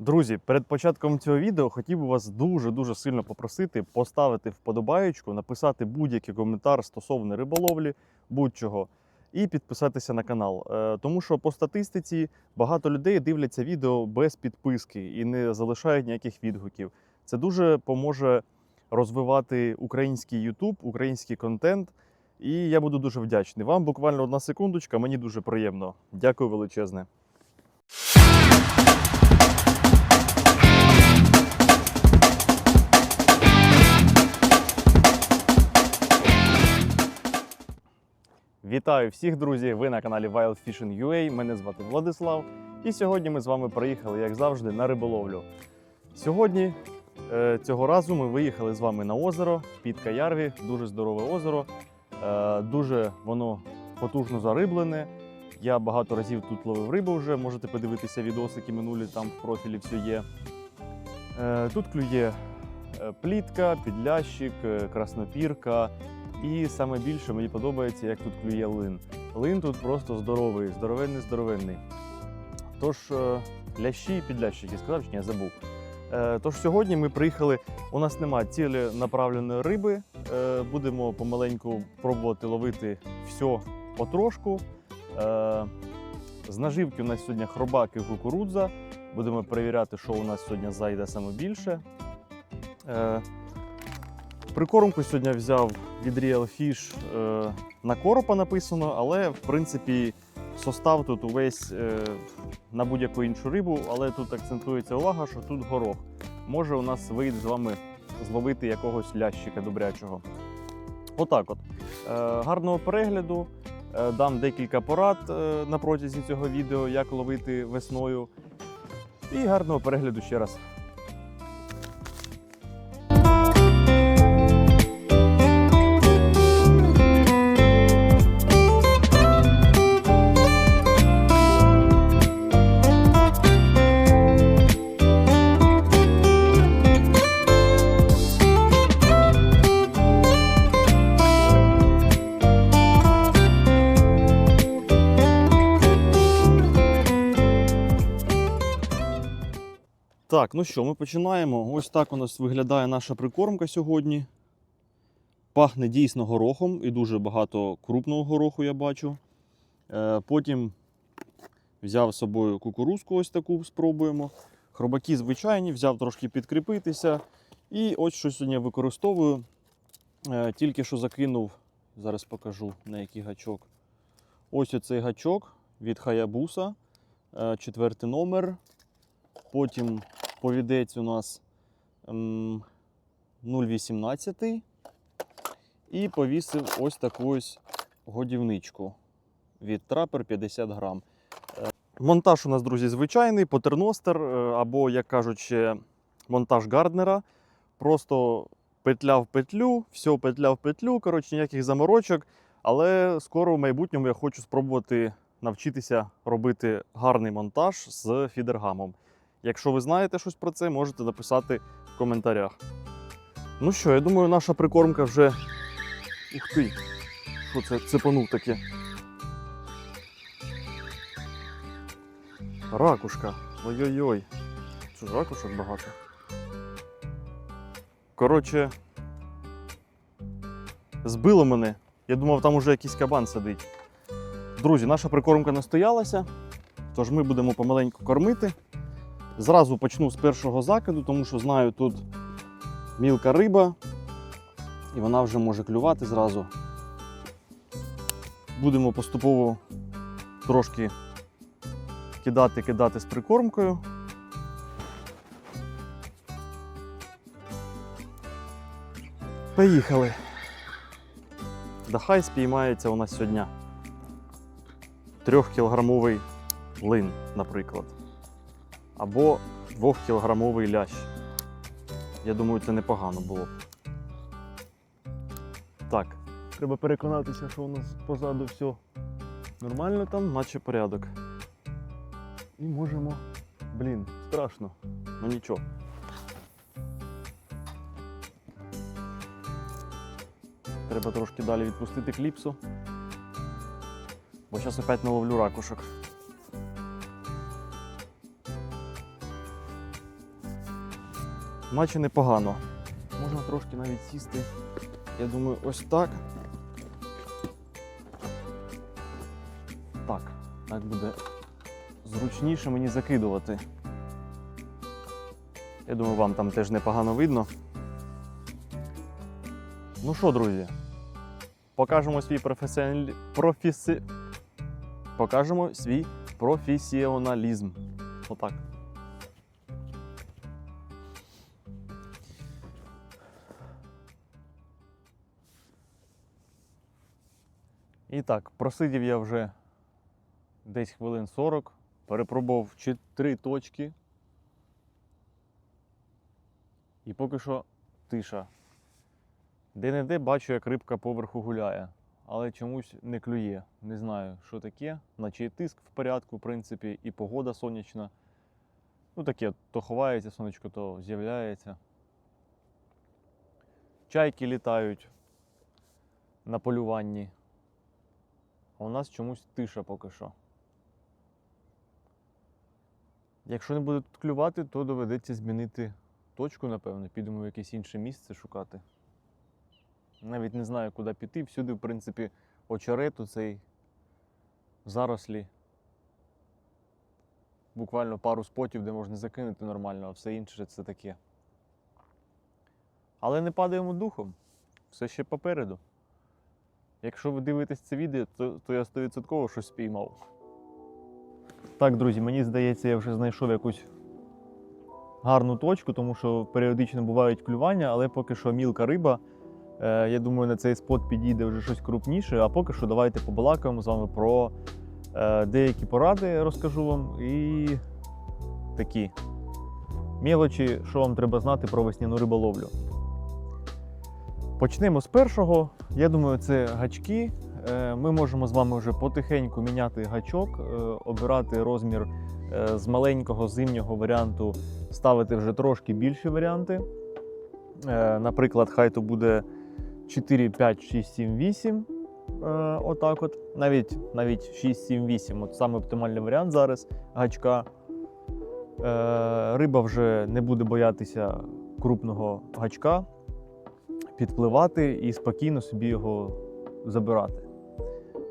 Друзі, перед початком цього відео хотів би вас дуже-дуже сильно попросити поставити вподобаєчку, написати будь-який коментар стосовно риболовлі, будь-чого, і підписатися на канал. Е, Тому що по статистиці багато людей дивляться відео без підписки і не залишають ніяких відгуків. Це дуже поможе розвивати український YouTube, український контент. І я буду дуже вдячний. Вам буквально одна секундочка, мені дуже приємно. Дякую величезне. Вітаю всіх, друзі! Ви на каналі Wild Fishing UA. Мене звати Владислав. І сьогодні ми з вами приїхали, як завжди, на риболовлю. Сьогодні е, цього разу ми виїхали з вами на озеро під Каярві. Дуже здорове озеро. Е, дуже воно потужно зариблене. Я багато разів тут ловив рибу вже. Можете подивитися відосики минулі, там в профілі все є. Е, тут клює плітка, підлящик, краснопірка. І саме більше мені подобається, як тут клює лин. Лин тут просто здоровий, здоровенний, здоровенний. Тож, е, лящі і підлящики сказав, чи ні, я забув. Е, Тож сьогодні ми приїхали. У нас немає цілі направленої риби. Е, Будемо помаленьку пробувати ловити все потрошку. З наживки у нас сьогодні хробак і кукурудза. Будемо перевіряти, що у нас сьогодні зайде саме більше. Прикормку сьогодні взяв від Real Fish е, на коропа написано, але в принципі состав тут увесь е, на будь-яку іншу рибу, але тут акцентується увага, що тут горох. Може у нас вийде з вами зловити якогось лящика добрячого. Отак от. Е, гарного перегляду. Е, дам декілька порад е, на протязі цього відео, як ловити весною. І гарного перегляду ще раз. Так, ну що, ми починаємо. Ось так у нас виглядає наша прикормка сьогодні. Пахне дійсно горохом і дуже багато крупного гороху я бачу. Е, потім взяв з собою кукурузку, ось таку спробуємо. Хробаки звичайні, взяв трошки підкріпитися. І ось що сьогодні використовую. Е, тільки що закинув, зараз покажу на який гачок. Ось оцей гачок від Hayabusa, е, четвертий номер. Потім повідець у нас ем, 0,18 і повісив ось таку ось годівничку від трапер 50 грам. Е, Монтаж у нас, друзі, звичайний, патерностер, е, або, як кажуть, ще монтаж Гарднера. Просто петля в петлю, все петля в петлю, коротше, ніяких заморочок. Але скоро в майбутньому я хочу спробувати навчитися робити гарний монтаж з фідергамом. Якщо ви знаєте щось про це, можете написати в коментарях. Ну що, я думаю, наша прикормка вже. Ух ти! Що це цепанув таке? Ракушка. Ой-ой-ой. Що ж ракушок багато? Коротше. Збило мене. Я думав, там уже якийсь кабан сидить. Друзі, наша прикормка настоялася, тож ми будемо помаленьку кормити. Зразу почну з першого закиду, тому що знаю, тут мілка риба, і вона вже може клювати зразу. Будемо поступово трошки кидати, кидати з прикормкою. Поїхали. Да хай спіймається у нас сьогодні трьохкілограмовий лин, наприклад або 2-кілограмовий лящ. Я думаю, це непогано було. б. Так, треба переконатися, що у нас позаду все нормально там, наче порядок. І можемо. Блін, страшно. Ну нічого. Треба трошки далі відпустити кліпсу. Бо зараз опять наловлю ракушок. Наче непогано. Можна трошки навіть сісти. Я думаю, ось так. Так, так буде зручніше мені закидувати. Я думаю, вам там теж непогано видно. Ну що, друзі, покажемо свій професіональ... професі... покажемо свій професіоналізм. Отак. І так, просидів я вже десь хвилин 40, перепробував три точки. І поки що тиша. Де-не-де бачу, як рибка поверху гуляє, але чомусь не клює. Не знаю, що таке, наче і тиск в порядку, в принципі, і погода сонячна. Ну таке, то ховається сонечко, то з'являється. Чайки літають на полюванні. А у нас чомусь тиша поки що. Якщо не буде тут клювати, то доведеться змінити точку, напевно, підемо в якесь інше місце шукати. Навіть не знаю, куди піти. Всюди, в принципі, очерет цей зарослі. Буквально пару спотів, де можна закинути нормально, а все інше це таке. Але не падаємо духом. Все ще попереду. Якщо ви дивитесь це відео, то, то я 100% щось спіймав. Так, друзі, мені здається, я вже знайшов якусь гарну точку, тому що періодично бувають клювання, але поки що мілка риба. Е, я думаю, на цей спот підійде вже щось крупніше. А поки що давайте побалакаємо з вами про е, деякі поради, розкажу вам, і такі мелочі, що вам треба знати про весняну риболовлю. Почнемо з першого. Я думаю, це гачки. Е, Ми можемо з вами вже потихеньку міняти гачок, е, обирати розмір е, з маленького зимнього варіанту, ставити вже трошки більші варіанти. Наприклад, хай то буде 4, 5, 6, 7, 8. Е, Отак от. Навіть, навіть 6, 7, 8. От саме оптимальний варіант зараз гачка. Риба вже не буде боятися крупного гачка, підпливати і спокійно собі його забирати.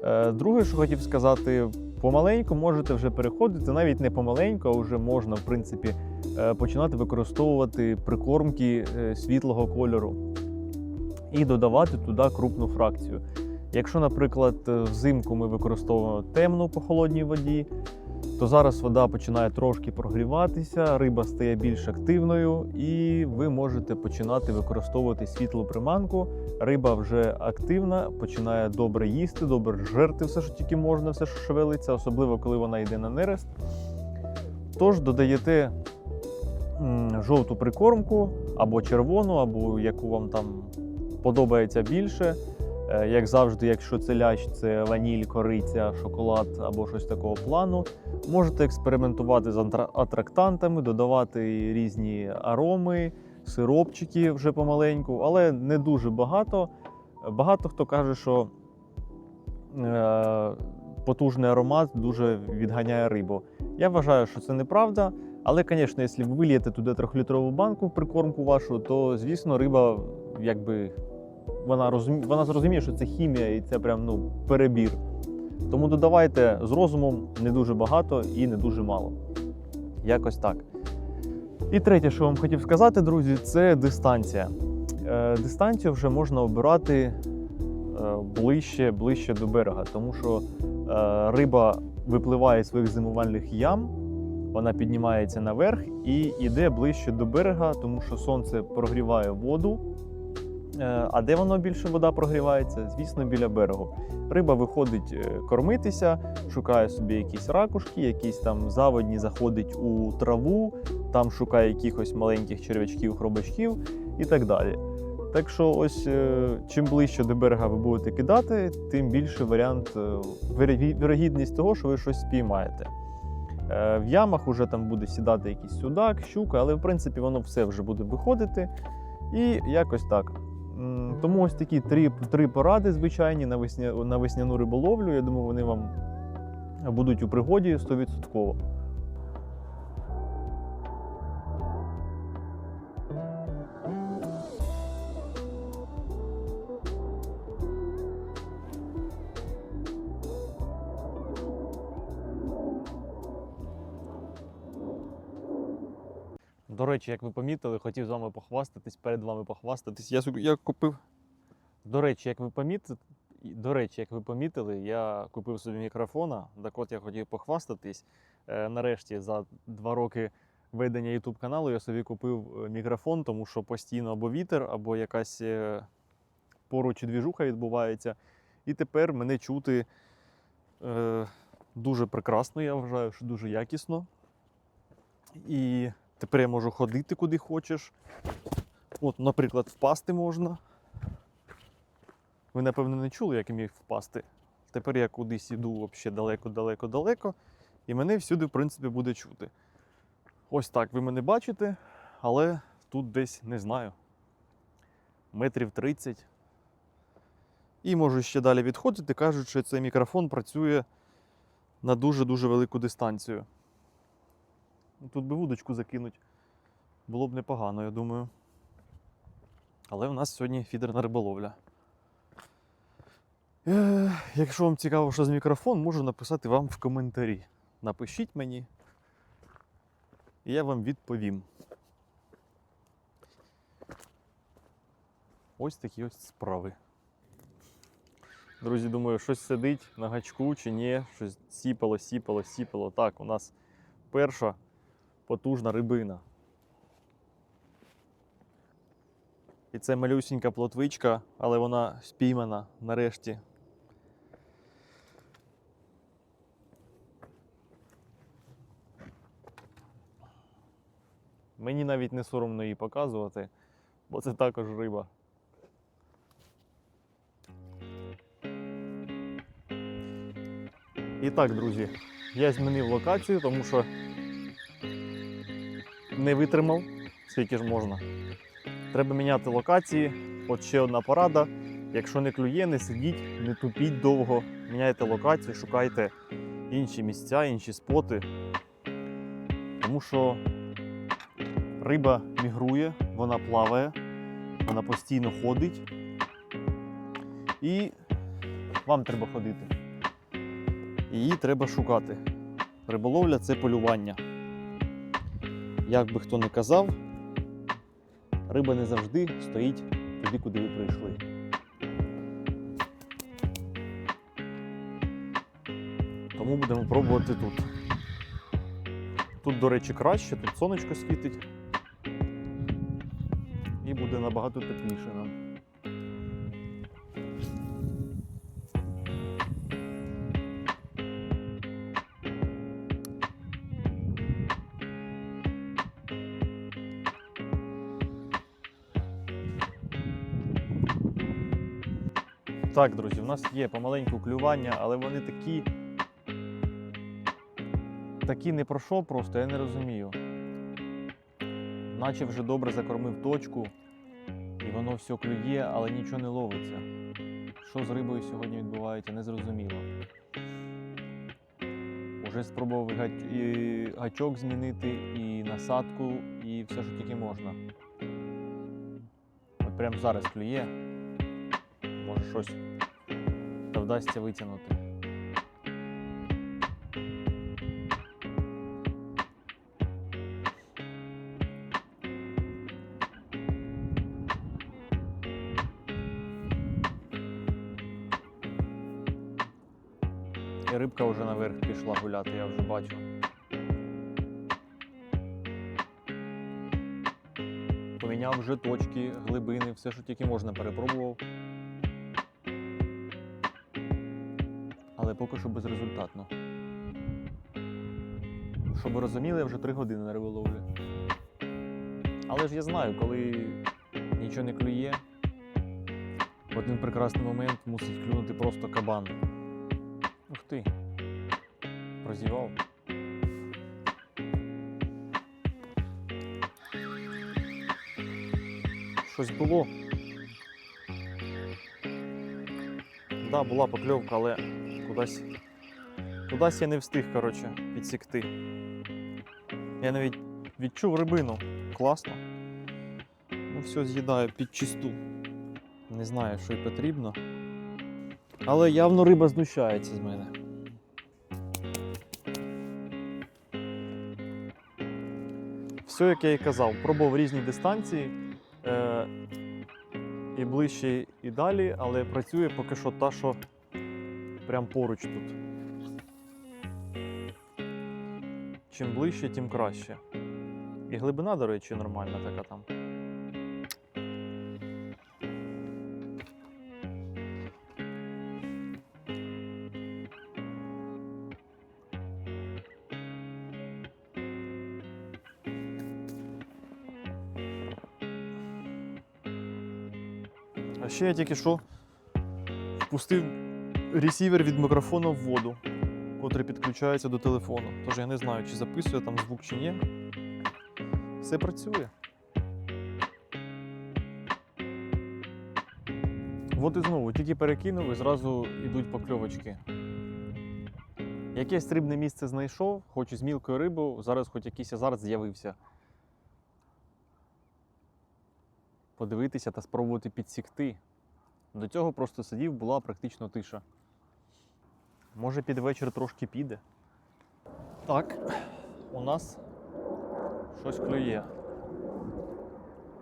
Е, Друге, що хотів сказати, помаленьку можете вже переходити, навіть не помаленьку, а вже можна, в принципі, е, починати використовувати прикормки е, світлого кольору і додавати туди крупну фракцію. Якщо, наприклад, взимку ми використовуємо темну по холодній воді, то зараз вода починає трошки прогріватися, риба стає більш активною, і ви можете починати використовувати світлу приманку. Риба вже активна, починає добре їсти, добре жерти все, що тільки можна, все, що шевелиться, особливо коли вона йде на нерест. Тож додаєте жовту прикормку або червону, або яку вам там подобається більше. Е, Як завжди, якщо це лящ, це ваніль, кориця, шоколад або щось такого плану. Можете експериментувати з атрактантами, додавати різні ароми, сиропчики вже помаленьку, але не дуже багато. Багато хто каже, що е, потужний аромат дуже відганяє рибу. Я вважаю, що це неправда. Але, звісно, якщо ви вилієте туди трьохлітрову банку в прикормку вашу, то звісно риба якби вона розумі... вона зрозуміє, що це хімія і це прям ну перебір. Тому додавайте з розумом не дуже багато і не дуже мало. Якось так. І третє, що вам хотів сказати, друзі, це дистанція. Е, дистанцію вже можна обирати е, ближче, ближче до берега, тому що е, риба випливає з своїх зимувальних ям, вона піднімається наверх і йде ближче до берега, тому що сонце прогріває воду. Е, А де воно більше вода прогрівається? Звісно, біля берегу. Риба виходить е, кормитися, шукає собі якісь ракушки, якісь там заводні, заходить у траву, там шукає якихось маленьких черв'ячків, хробачків і так далі. Так що, ось е, чим ближче до берега ви будете кидати, тим більше варіант, вірогідність того, що ви щось спіймаєте. В ямах вже там буде сідати якийсь судак, щука, але в принципі воно все вже буде виходити. І якось так. Тому ось такі три, три поради звичайні на, весня, на весняну риболовлю. Я думаю, вони вам будуть у пригоді 100%. До речі, як ви помітили, хотів з вами похвастатись, перед вами похвастатись. Я, я купив. До речі, як ви помітили, до речі, як ви помітили, я купив собі мікрофона. Так от я хотів похвастатись. Е, нарешті, за два роки ведення YouTube каналу я собі купив е, мікрофон, тому що постійно або вітер, або якась е, поруч двіжуха відбувається. І тепер мене чути е, дуже прекрасно, я вважаю, що дуже якісно. І тепер я можу ходити куди хочеш. От, наприклад, впасти можна. Ви, напевно, не чули, як я міг впасти. Тепер я кудись іду взагалі далеко-далеко-далеко, і мене всюди, в принципі, буде чути. Ось так ви мене бачите, але тут десь не знаю. Метрів 30. І можу ще далі відходити. Кажуть, що цей мікрофон працює на дуже-дуже велику дистанцію. Тут би вудочку закинуть. Було б непогано, я думаю. Але в нас сьогодні фідерна риболовля. Е, якщо вам цікаво, що з мікрофон, можу написати вам в коментарі. Напишіть мені, і я вам відповім. Ось такі ось справи. Друзі, думаю, щось сидить на гачку чи ні, щось сіпало, сіпало, сіпало. Так, у нас перша потужна рибина. І це малюсінька плотвичка, але вона спіймана нарешті. Мені навіть не соромно її показувати, бо це також риба. І так, друзі, я змінив локацію, тому що не витримав, скільки ж можна. Треба міняти локації. От ще одна порада. Якщо не клює, не сидіть, не тупіть довго. Міняйте локацію, шукайте інші місця, інші споти. Тому що риба мігрує, вона плаває, вона постійно ходить. І вам треба ходити. Її треба шукати. Риболовля це полювання. Як би хто не казав, риба не завжди стоїть туди, куди ви прийшли. Тому будемо пробувати тут. Тут, до речі, краще, тут сонечко світить. І буде набагато тепліше нам. Так, друзі, у нас є помаленьку клювання, але вони такі. Такі не про що просто, я не розумію. Наче вже добре закормив точку, і воно все клює, але нічого не ловиться. Що з рибою сьогодні відбувається, не зрозуміло. Уже спробував і гачок змінити, і насадку, і все, що тільки можна. От прямо зараз клює. Може щось та вдасться витягнути. І рибка вже наверх пішла гуляти, я вже бачу. Поміняв вже точки, глибини, все, що тільки можна, перепробував. Поки що безрезультатно. Щоб ви розуміли, я вже три години на риболовлі. Але ж я знаю, коли нічого не клює, в один прекрасний момент мусить клюнути просто кабан. Ух ти. Прозівав. Щось було. Да, була покльовка, але кудись. Кудись я не встиг, коротше, підсікти. Я навіть відчув рибину. Класно. Ну, все з'їдаю під чисту. Не знаю, що й потрібно. Але явно риба знущається з мене. Все, як я і казав, пробував різні дистанції. Е, і ближче, і далі, але працює поки що та, що прям поруч тут. Чим ближче, тим краще. І глибина, до речі, нормальна така там. А ще я тільки що впустив ресівер від мікрофона в воду, котрий підключається до телефону. Тож я не знаю, чи записує там звук чи ні. Все працює. От і знову, тільки перекинув і зразу йдуть покльовочки. Якесь рибне місце знайшов, хоч з мілкою рибою, зараз хоч якийсь азарт з'явився. Подивитися та спробувати підсікти. До цього просто сидів, була практично тиша. Може під вечір трошки піде. Так, у нас щось клює.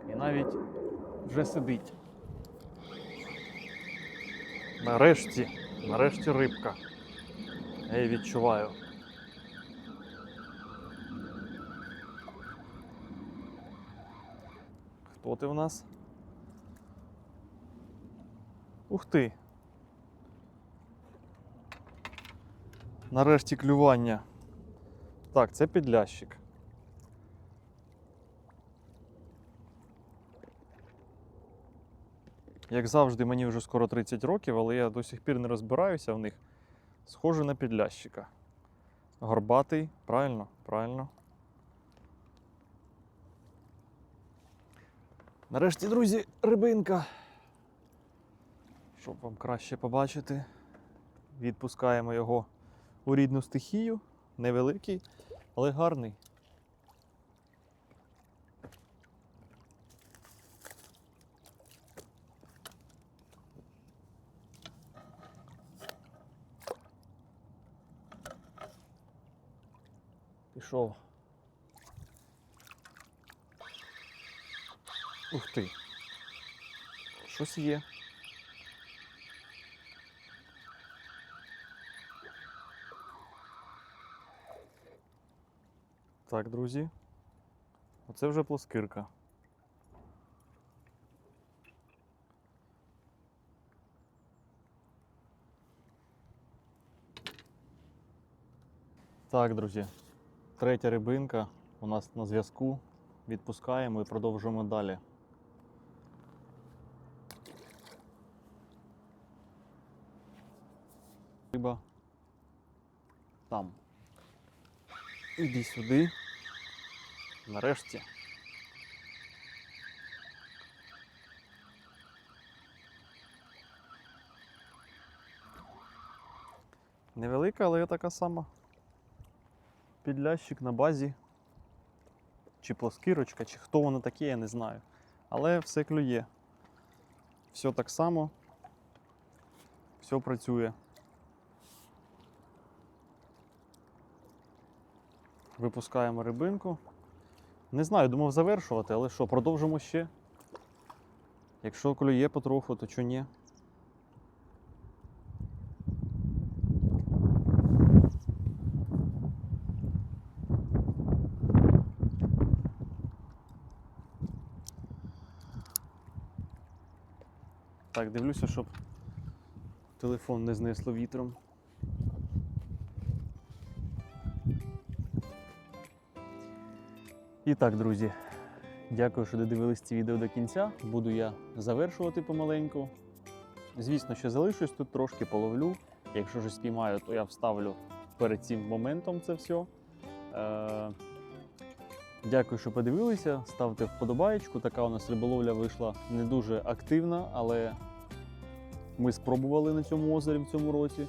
І навіть вже сидить. Нарешті, нарешті рибка. Я її відчуваю. Хто ти в нас? Ух ти. Нарешті клювання. Так, це підлящик. Як завжди, мені вже скоро 30 років, але я до сих пір не розбираюся в них. Схоже на підлящика. Горбатий, правильно, правильно. Нарешті, друзі, рибинка. Щоб вам краще побачити, відпускаємо його у рідну стихію. Невеликий, але гарний. Пішов. Ух ти. Щось є. Так, друзі. Оце вже плоскирка. Так, друзі. Третя рибинка у нас на зв'язку. Відпускаємо і продовжуємо далі. Риба там. Іди сюди. Нарешті. Невелика, але така сама. Підлящик на базі. Чи плоскирочка, чи хто воно таке, я не знаю. Але все клює. Все так само. Все працює. Випускаємо рибинку. Не знаю, думав завершувати, але що, продовжимо ще. Якщо клює потроху, то чого ні? Так, дивлюся, щоб телефон не знесло вітром. І так, друзі, дякую, що додивились це відео до кінця. Буду я завершувати помаленьку. Звісно, що залишусь тут трошки половлю. Якщо ж спіймаю, то я вставлю перед цим моментом це все. Е- Дякую, що подивилися. Ставте вподобаєчку. Така у нас риболовля вийшла не дуже активна, але ми спробували на цьому озері в цьому році.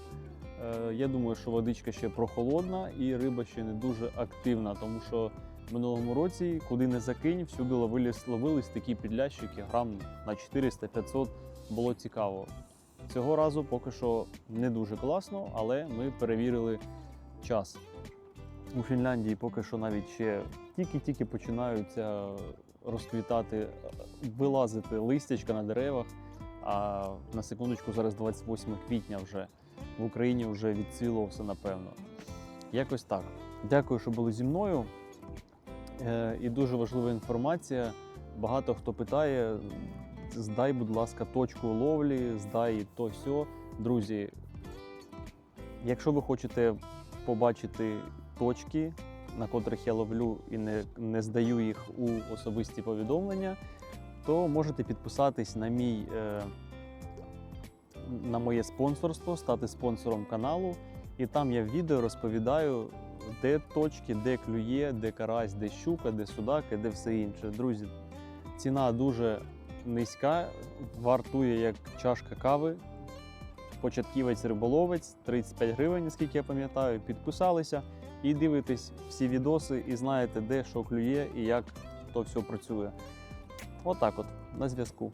Е, Я думаю, що водичка ще прохолодна і риба ще не дуже активна, тому що минулому році, куди не закинь, всюди ловились, ловились такі підлящики, грам на 400-500 було цікаво. Цього разу поки що не дуже класно, але ми перевірили час. у Фінляндії поки що навіть ще тільки-тільки починаються розквітати, вилазити листячка на деревах. А на секундочку, зараз 28 квітня вже в Україні вже відцвіло все напевно. Якось так. Дякую, що були зі мною. Е, І дуже важлива інформація. Багато хто питає: здай, будь ласка, точку ловлі, здай то все. Друзі, якщо ви хочете побачити точки, на котрих я ловлю і не, не здаю їх у особисті повідомлення, то можете підписатись на мій. Е, на моє спонсорство, стати спонсором каналу. І там я в відео розповідаю, де точки, де клює, де карась, де щука, де судак і де все інше. Друзі, ціна дуже низька, вартує як чашка кави. Початківець риболовець 35 гривень, наскільки я пам'ятаю. Підписалися і дивитесь всі відоси, і знаєте, де що клює і як то все працює. Отак от, на зв'язку.